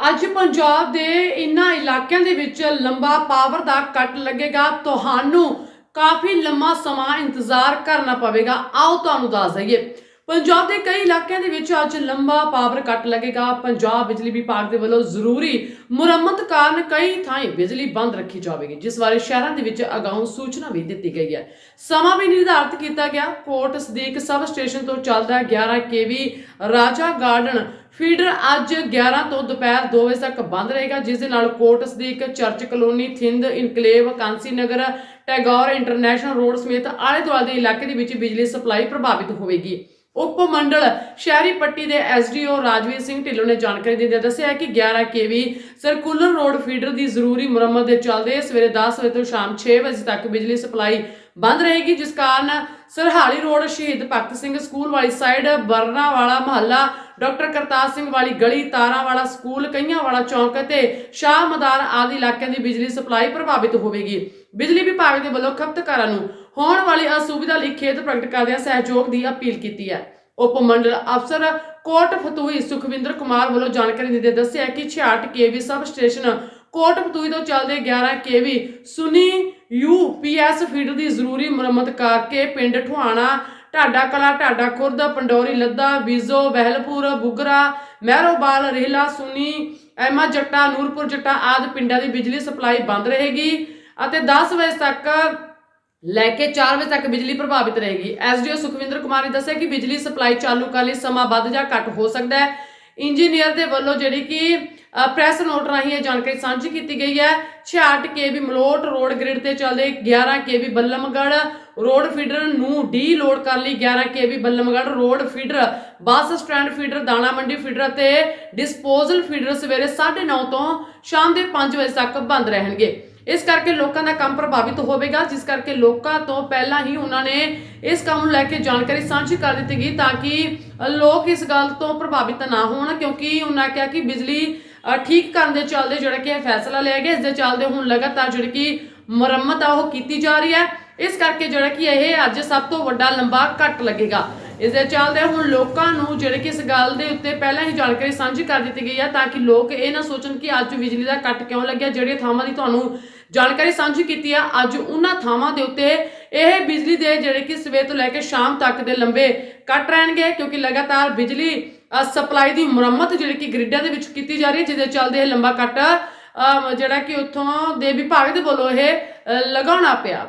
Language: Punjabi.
ਅੱਜ ਪੰਜਾਬ ਦੇ ਇਨ੍ਹਾਂ ਇਲਾਕਿਆਂ ਦੇ ਵਿੱਚ ਲੰਬਾ ਪਾਵਰ ਦਾ ਕੱਟ ਲੱਗੇਗਾ। ਤੁਹਾਨੂੰ ਕਾਫੀ ਲੰਮਾ ਸਮਾਂ ਇੰਤਜ਼ਾਰ ਕਰਨਾ ਪਵੇਗਾ। ਆਓ ਤੁਹਾਨੂੰ ਦੱਸ ਦਈਏ, ਪੰਜਾਬ ਦੇ ਕਈ ਇਲਾਕਿਆਂ ਦੇ ਵਿੱਚ ਅੱਜ ਲੰਬਾ ਪਾਵਰ ਕੱਟ ਲੱਗੇਗਾ। ਪੰਜਾਬ ਬਿਜਲੀ ਵਿਭਾਗ ਦੇ ਵੱਲੋਂ ਜ਼ਰੂਰੀ ਮੁਰੰਮਤ ਕਾਰਨ ਕਈ ਥਾਈਂ ਬਿਜਲੀ ਬੰਦ ਰੱਖੀ ਜਾਵੇਗੀ, ਜਿਸ ਬਾਰੇ ਸ਼ਹਿਰਾਂ ਦੇ ਵਿੱਚ ਅਗਾਊਂ ਸੂਚਨਾ ਵੀ ਦਿੱਤੀ ਗਈ ਹੈ। ਸਮਾਂ ਵੀ ਨਿਰਧਾਰਤ ਕੀਤਾ ਗਿਆ। ਕੋਟ ਸਦੀਕ ਸਬ ਸਟੇਸ਼ਨ ਤੋਂ ਚੱਲਦਾ 11 ਕੇਵੀ ਰਾਜਾ ਗਾਰਡਨ। ਫੀਡਰ ਅੱਜ 11 ਤੋਂ ਦੁਪਹਿਰ 2 ਵਜੇ ਤੱਕ ਬੰਦ ਰਹੇਗਾ, ਜਿਸ ਦੇ ਨਾਲ ਕੋਟਸ ਦੀ ਇੱਕ ਚਰਚ ਕਲੋਨੀ, ਥਿੰਦ, ਇਨਕਲੇਵ, ਕਾਂਸੀ ਨਗਰ, ਟੈਗੋਰ, ਇੰਟਰਨੈਸ਼ਨਲ ਰੋਡ ਸਮੇਤ ਆਲੇ ਦੁਆਲੇ ਦੇ ਇਲਾਕੇ ਦੇ ਵਿੱਚ ਬਿਜਲੀ ਸਪਲਾਈ ਪ੍ਰਭਾਵਿਤ ਹੋਵੇਗੀ। ਉਪ ਮੰਡਲ ਸ਼ਹਿਰੀ ਪੱਟੀ ਦੇ ਐਸਡੀਓ ਰਾਜਵੀਰ ਸਿੰਘ ਢਿੱਲੋਂ ਨੇ ਜਾਣਕਾਰੀ ਦਿੰਦਿਆਂ ਦੱਸਿਆ ਕਿ 11 ਕੇਵੀ ਸਰਕੂਲਰ ਰੋਡ ਫੀਡਰ ਦੀ ਜ਼ਰੂਰੀ ਮੁਰੰਮਤ ਦੇ ਚੱਲਦੇ ਸਵੇਰੇ 10 ਵਜੇ ਤੋਂ ਸ਼ਾਮ 6 ਵਜੇ ਤੱਕ ਬਿਜਲੀ ਸਪਲਾਈ ਬੰਦ ਰਹੇਗੀ, ਜਿਸ ਕਾਰਨ ਸਰਹਾਲੀ ਰੋਡ ਸ਼ਹੀਦ ਭਗਤ ਸਿੰਘ ਸਕੂਲ ਵਾਲੀ ਸਾਈਡ ਬਰਨਾ ਵਾਲਾ ਮਹੱਲਾ, ਡਾਕਟਰ ਕਰਤਾਰ ਸਿੰਘ ਵਾਲੀ ਗਲੀ ਤਾਰਾਂ ਵਾਲਾ ਸਕੂਲ ਕਈਆਂ ਵਾਲਾ ਚੌਂਕ ਅਤੇ ਸ਼ਾਹ ਮਦਾਰ ਆਦਿ ਇਲਾਕਿਆਂ ਦੀ ਬਿਜਲੀ ਸਪਲਾਈ ਪ੍ਰਭਾਵਿਤ ਹੋਵੇਗੀ। ਬਿਜਲੀ ਵਿਭਾਗ ਦੇ ਵੱਲੋਂ ਖਪਤਕਾਰਾਂ ਨੂੰ ਹੋਣ ਵਾਲੀ ਅਸੁਵਿਧਾ ਲਈ ਖੇਤ ਪ੍ਰਗਟ ਕਰਦਿਆਂ ਸਹਿਯੋਗ ਦੀ ਅਪੀਲ ਕੀਤੀ ਹੈ। ਉਪ ਮੰਡਲ ਅਫਸਰ ਕੋਟ ਫਤੂਹੀ ਸੁਖਵਿੰਦਰ ਕੁਮਾਰ ਵੱਲੋਂ ਜਾਣਕਾਰੀ ਦਿੰਦੇ ਦੱਸਿਆ ਕਿ 66 ਕੇਵੀ ਸਬ ਸਟੇਸ਼ਨ ਕੋਟ ਫਤੂਹੀ ਤੋਂ ਚੱਲਦੇ 11 ਕੇਵੀ ਸੁਨੀ ਯੂਪੀਐਸ ਫੀਡਰ ਦੀ ਜ਼ਰੂਰੀ ਮੁਰੰਮਤ ਕਰਕੇ ਪਿੰਡ ਠੁਆਣਾ ਢਾਡਾ ਕਲਾ, ਢਾਡਾ ਖੁਰਦ, ਪੰਡੋਰੀ, ਲੱਦਾ, ਬੀਜ਼ੋ ਬਹਿਲਪੁਰ ਬੁਗਰਾ, ਮਹਿਰੋਬਾਲ ਰੇਲਾ ਸੁਨੀ, ਐਮਾ ਜੱਟਾ, ਨੂਰਪੁਰ ਜੱਟਾ ਆਦਿ ਪਿੰਡਾਂ ਦੀ ਬਿਜਲੀ ਸਪਲਾਈ ਬੰਦ ਰਹੇਗੀ ਅਤੇ 10 ਵਜੇ ਤੱਕ ਲੈ ਕੇ 4 ਵਜੇ ਤੱਕ ਬਿਜਲੀ ਪ੍ਰਭਾਵਿਤ ਰਹੇਗੀ। ਐਸਡੀਓ ਸੁਖਵਿੰਦਰ ਕੁਮਾਰ ਨੇ ਦੱਸਿਆ ਕਿ ਬਿਜਲੀ ਸਪਲਾਈ ਚਾਲੂ ਕਰਨ ਲਈ ਸਮਾਂ ਵੱਧ ਜਾਂ ਘੱਟ ਹੋ ਸਕਦਾ ਹੈ। ਇੰਜੀਨੀਅਰ ਦੇ ਵੱਲੋਂ ਜਿਹੜੀ ਕਿ ਪ੍ਰੈਸ ਨੋਟ ਰਾਹੀਂ ਇਹ ਜਾਣਕਾਰੀ ਸਾਂਝੀ ਕੀਤੀ ਗਈ ਹੈ। 66 ਕੇਵੀ ਮਲੋਟ ਰੋਡ ਗ੍ਰਿਡ ਤੇ ਚੱਲਦੇ 11 ਕੇਵੀ ਬੱਲਮਗੜ ਰੋਡ ਫੀਡਰ ਨੂੰ ਡੀ ਲੋਡ ਕਰਨ ਲਈ 11 KV Ballamgarh road feeder bus stand feeder ਦਾਣਾ ਮੰਡੀ ਫੀਡਰ ਅਤੇ ਡਿਸਪੋਜ਼ਲ ਫੀਡਰ ਸਵੇਰੇ 9:30 ਤੋਂ ਸ਼ਾਮ ਦੇ 5 ਵਜੇ ਤੱਕ ਬੰਦ ਰਹਿਣਗੇ। ਇਸ ਕਰਕੇ ਲੋਕਾਂ ਦਾ ਕੰਮ ਪ੍ਰਭਾਵਿਤ ਹੋਵੇਗਾ, ਜਿਸ ਕਰਕੇ ਲੋਕਾਂ ਤੋਂ ਪਹਿਲਾਂ ਹੀ ਉਹਨਾਂ ਨੇ ਇਸ ਕੰਮ ਨੂੰ ਲੈ ਕੇ ਜਾਣਕਾਰੀ ਸਾਂਝੀ ਕਰ ਦਿੱਤੀ ਗਈ ਤਾਂ ਕਿ ਲੋਕ ਇਸ ਗੱਲ ਤੋਂ ਪ੍ਰਭਾਵਿਤ ਨਾ ਹੋਣ, ਕਿਉਂਕਿ ਉਹਨਾਂ ਕਿਹਾ ਕਿ ਬਿਜਲੀ ਠੀਕ ਕਰਨ ਦੇ ਚੱਲਦੇ ਜਿਹੜਾ ਕਿ ਇਹ ਫੈਸਲਾ ਲਿਆ ਗਿਆ, ਇਸ ਦੇ ਚੱਲਦੇ ਹੁਣ ਲਗਾਤਾਰ ਜਿਹੜੀ ਕਿ ਮੁਰੰਮਤ ਆ ਉਹ ਕੀਤੀ ਜਾ ਰਹੀ ਹੈ। ਇਸ ਕਰਕੇ ਜਿਹੜਾ ਕਿ ਇਹ ਅੱਜ ਸਭ ਤੋਂ ਵੱਡਾ ਲੰਬਾ ਕੱਟ ਲੱਗੇਗਾ। ਇਸ ਦੇ ਚੱਲਦੇ ਹੁਣ ਲੋਕਾਂ ਨੂੰ ਜਿਹੜੇ ਕਿ ਇਸ ਗੱਲ ਦੇ ਉੱਤੇ ਪਹਿਲਾਂ ਹੀ ਜਾਣਕਾਰੀ ਸਾਂਝੀ ਕਰ ਦਿੱਤੀ ਗਈ ਹੈ ਤਾਂ ਕਿ ਲੋਕ ਇਹ ਨਾ ਸੋਚਣ ਕਿ ਅੱਜ ਬਿਜਲੀ ਦਾ ਕੱਟ ਕਿਉਂ ਲੱਗਿਆ, ਜਿਹੜੀਆਂ ਥਾਵਾਂ ਦੀ ਤੁਹਾਨੂੰ ਜਾਣਕਾਰੀ ਸਾਂਝੀ ਕੀਤੀ ਆ। ਅੱਜ ਉਹਨਾਂ ਥਾਵਾਂ ਦੇ ਉੱਤੇ ਇਹ ਬਿਜਲੀ ਦੇ ਜਿਹੜੇ ਕਿ ਸਵੇਰ ਤੋਂ ਲੈ ਕੇ ਸ਼ਾਮ ਤੱਕ ਦੇ ਲੰਬੇ ਕੱਟ ਰਹਿਣਗੇ, ਕਿਉਂਕਿ ਲਗਾਤਾਰ ਬਿਜਲੀ ਸਪਲਾਈ ਦੀ ਮੁਰੰਮਤ ਜਿਹੜੀ ਕਿ ਗ੍ਰਿਡਾਂ ਦੇ ਵਿੱਚ ਕੀਤੀ ਜਾ ਰਹੀ ਹੈ, ਜਿਹਦੇ ਚੱਲਦੇ ਇਹ ਲੰਬਾ ਕੱਟ ਜਿਹੜਾ ਕਿ ਉੱਥੋਂ ਦੇ ਵਿਭਾਗ ਦੇ ਵੱਲੋਂ ਇਹ ਲਗਾਉਣਾ ਪਿਆ।